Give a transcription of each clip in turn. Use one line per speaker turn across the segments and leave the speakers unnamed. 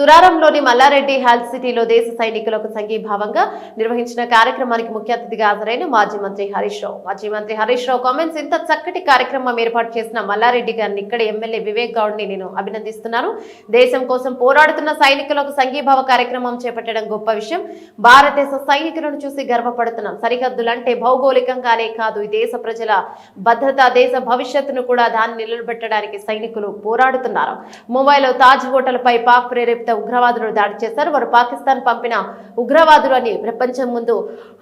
సురారంలోని Mallareddy health సిటీలో దేశ సైనికులకు సంఘీభావంగా నిర్వహించిన కార్యక్రమానికి ముఖ్య అతిథిగా హాజరైన మాజీ మంత్రి హరీష్ రావు. మాజీ మంత్రి హరీష్ రావు కామెంట్స్ ఇంత చక్కటి కార్యక్రమం ఏర్పాటు చేసిన మల్లారెడ్డి గారిని ఇక్కడ ఎమ్మెల్యే వివేక్ గౌడ్ని నేను అభినందిస్తున్నాను. దేశం కోసం పోరాడుతున్న సైనికులకు సంఘీభావ కార్యక్రమం చేపట్టడం గొప్ప విషయం. భారతదేశ సైనికులను చూసి గర్వపడుతున్నాం. సరిహద్దులంటే భౌగోళికంగానే కాదు ఈ దేశ ప్రజల భద్రత దేశ భవిష్యత్తును కూడా దాన్ని నిలబెట్టడానికి సైనికులు పోరాడుతున్నారు. ముంబైలో తాజ్ హోటల్ పై పాక్ ప్రేరేపిత ఉగ్రవాదులు దాడి చేశారు. వారు పాకిస్తాన్ పంపిన ఉగ్రవాదులు అని ప్రపంచం ముందు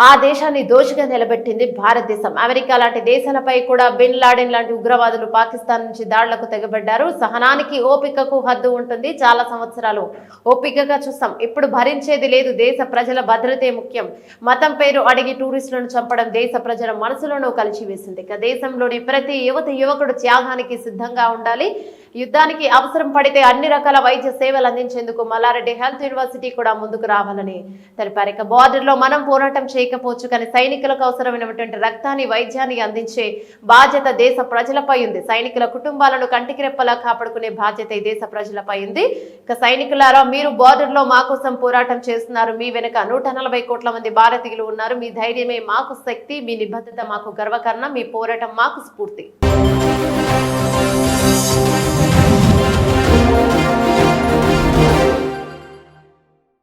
ఆ దేశాన్ని దోషిగా నిలబెట్టింది భారతదేశం. అమెరికా లాంటి దేశాలపై కూడా బిన్ లాడెన్ లాంటి ఉగ్రవాదులు పాకిస్తాన్ నుంచి దాడులకు తెగబడ్డారు. సహనానికి ఓపికకు హద్దు ఉంటుంది. చాలా సంవత్సరాలు ఓపికగా చూస్తాం. ఇప్పుడు భరించేది లేదు. దేశ ప్రజల భద్రతే ముఖ్యం. మతం పేరు అడిగి టూరిస్టులను చంపడం దేశ ప్రజల మనసులను కలిచివేసింది. ఇక దేశంలోని ప్రతి యువత యువకుడు త్యాగానికి సిద్ధంగా ఉండాలి. యుద్ధానికి అవసరం పడితే అన్ని రకాల వైద్య సేవలు అందించేందుకు మల్లారెడ్డి హెల్త్ యూనివర్సిటీ కూడా ముందుకు రావాలని తెలిపారు. ఇక బార్డర్లో మనం పోరాటం చేయకపోవచ్చు కానీ సైనికులకు అవసరమైనటువంటి రక్తాన్ని వైద్యాన్ని అందించే బాధ్యత దేశ ప్రజలపై ఉంది. సైనికుల కుటుంబాలను కంటికి రెప్పలా కాపాడుకునే బాధ్యత ఈ దేశ ప్రజలపై ఉంది. ఇక సైనికులారా మీరు బార్డర్లో మా కోసం పోరాటం చేస్తున్నారు. మీ వెనుక నూట నలభై కోట్ల మంది భారతీయులు ఉన్నారు. మీ ధైర్యమే మాకు శక్తి మీ నిబద్ధత మాకు గర్వకారణం. మీ పోరాటం మాకు స్ఫూర్తి.